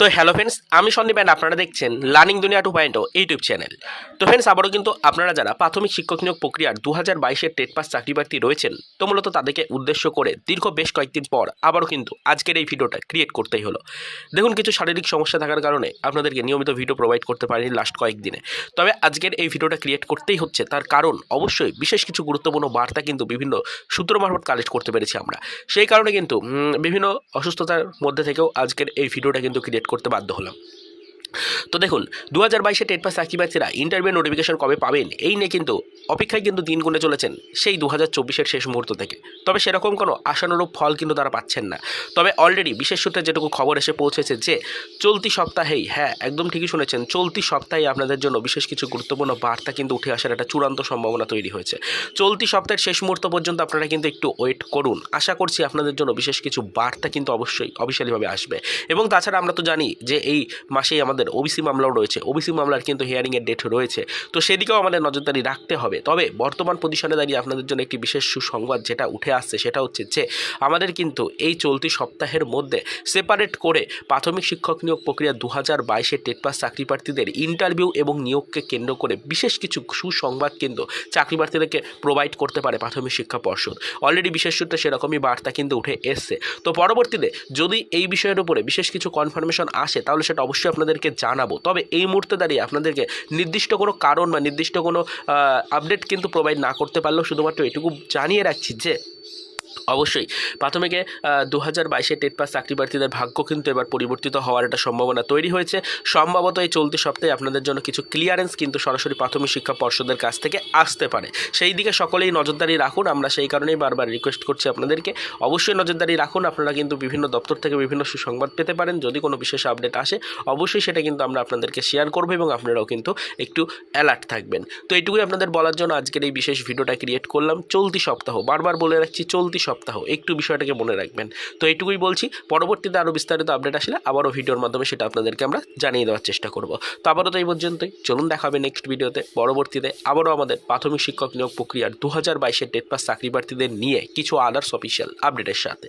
তো hello friends আমি Sandeep and আপনারা দেখছেন learning Duniya two point YouTube channel তো ফ্রেন্ডস আবারও কিন্তু আপনারা যারা প্রাথমিক শিক্ষক নিয়োগ প্রক্রিয়ার দু হাজার বাইশের টেট পাস চাকরি প্রার্থী রয়েছেন, তো মূলত তাদেরকে উদ্দেশ্য করে দীর্ঘ বেশ কয়েকদিন পর আবারও কিন্তু আজকের এই ভিডিওটা ক্রিয়েট করতেই হলো। দেখুন, কিছু শারীরিক সমস্যা থাকার কারণে আপনাদেরকে নিয়মিত ভিডিও প্রোভাইড করতে পারিনি লাস্ট কয়েকদিনে। তবে আজকের এই ভিডিওটা ক্রিয়েট করতেই হচ্ছে, তার কারণ অবশ্যই বিশেষ কিছু গুরুত্বপূর্ণ বার্তা কিন্তু বিভিন্ন সূত্র মারফত কালেক্ট করতে পেরেছি আমরা। সেই কারণে কিন্তু বিভিন্ন অসুস্থতার মধ্যে থেকেও আজকের এই ভিডিওটা কিন্তু ক্রিয়েট করতে বাধ্য হলাম। তো দেখুন দু হাজার বাইশে টেট পাস চাকরি ইন্টারভিউ নোটিফিকেশন কবে পাবেন, এই নিয়ে কিন্তু অপেক্ষায় কিন্তু দিন গুনে চলেছেন সেই দু হাজার চব্বিশের শেষ মুহূর্ত থেকে। তবে সেরকম কোনো আশানুরূপ ফল কিন্তু তারা পাচ্ছেন না। তবে অলরেডি বিশেষ সূত্রে যেটুকু খবর এসে পৌঁছেছে যে, চলতি সপ্তাহেই হ্যাঁ একদম ঠিকই শুনেছেন, চলতি সপ্তাহে আপনাদের জন্য বিশেষ কিছু গুরুত্বপূর্ণ বার্তা কিন্তু উঠে আসার একটা চূড়ান্ত সম্ভাবনা তৈরি হয়েছে। চলতি সপ্তাহের শেষ মুহূর্ত পর্যন্ত আপনারা কিন্তু একটু ওয়েট করুন। আশা করছি আপনাদের জন্য বিশেষ কিছু বার্তা কিন্তু অবশ্যই, অফিসিয়ালিভাবে আসবে। এবং তাছাড়া আমরা তো জানি যে, এই মাসেই আমাদের ওবিসি মামলাও রয়েছে। ওবিসি মামলার কিন্তু হিয়ারিংয়ের ডেট রয়েছে। তো সেদিকেও আমাদের নজরদারি রাখতে হবে। তবে বর্তমান পজিশনে দাঁড়িয়ে আপনাদের জন্য একটি বিশেষ সুসংবাদ যেটা উঠে আসছে, সেটা হচ্ছে যে আমাদের কিন্তু এই চলতি সপ্তাহের মধ্যে সেপারেট করে প্রাথমিক শিক্ষক নিয়োগ প্রক্রিয়া দু হাজার বাইশের টেট পাস চাকরি প্রার্থীদের ইন্টারভিউ এবং নিয়োগকে কেন্দ্র করে বিশেষ কিছু সুসংবাদ কিন্তু চাকরি প্রার্থীদেরকে প্রোভাইড করতে পারে প্রাথমিক শিক্ষা পর্ষদ। অলরেডি বিশেষ সূত্রে সেরকমই বার্তা কিন্তু উঠে এসছে। তো পরবর্তীতে যদি এই বিষয়ের উপরে বিশেষ কিছু কনফার্মেশন আসে, তাহলে সেটা অবশ্যই আপনাদেরকে জানাব। তবে এই মুহূর্তে দাঁড়িয়ে আপনাদেরকে নির্দিষ্ট কোনো কারণ বা নির্দিষ্ট কোনো আপডেট কিন্তু প্রোভাইড না করতে পারলেও শুধুমাত্র এটুকু জানিয়ে রাখছি যে অবশ্যই। প্রাথমিকে দু হাজার বাইশে টেট পাস চাকরি প্রার্থীদের ভাগ্য কিন্তু এবার পরিবর্তিত হওয়ার একটা সম্ভাবনা তৈরি হয়েছে। সম্ভবত এই চলতি সপ্তাহে আপনাদের জন্য কিছু ক্লিয়ারেন্স কিন্তু সরাসরি প্রাথমিক শিক্ষা পর্ষদের কাছ থেকে আসতে পারে। সেই দিকে সকলেই নজরদারি রাখুন, আমরা সেই কারণেই বারবার রিকোয়েস্ট করছি আপনাদেরকে। অবশ্যই নজরদারি রাখুন, আপনারা কিন্তু বিভিন্ন দপ্তর থেকে বিভিন্ন সুসংবাদ পেতে পারেন, যদি কোনো বিশেষ আপডেট আসে, অবশ্যই সেটা কিন্তু আমরা আপনাদেরকে শেয়ার করব এবং আপনারাও কিন্তু একটু অ্যালার্ট থাকবেন। তো এইটুকুই আপনাদের বলার জন্য আজকের এই বিশেষ ভিডিওটা ক্রিয়েট করলাম। চলতি সপ্তাহ, বারবার বলে রাখছি, চলতি সপ্তাহ, একটু বিষয়টাকে মনে রাখবেন। তো এইটুকুই বলছি, পরবর্তীতে আরও বিস্তারিত আপডেট আসলে আবারও ভিডিওর মাধ্যমে সেটা আপনাদেরকে আমরা জানিয়ে দেওয়ার চেষ্টা করব। তো আবারও তো এই পর্যন্তই, চলুন দেখা হবে নেক্সট ভিডিওতে পরবর্তীতে আবারও আমাদের প্রাথমিক শিক্ষক নিয়োগ প্রক্রিয়ার দু হাজার বাইশের ডেট পাস চাকরি প্রার্থীদের নিয়ে কিছু আদার্স অফিসিয়াল আপডেটের সাথে।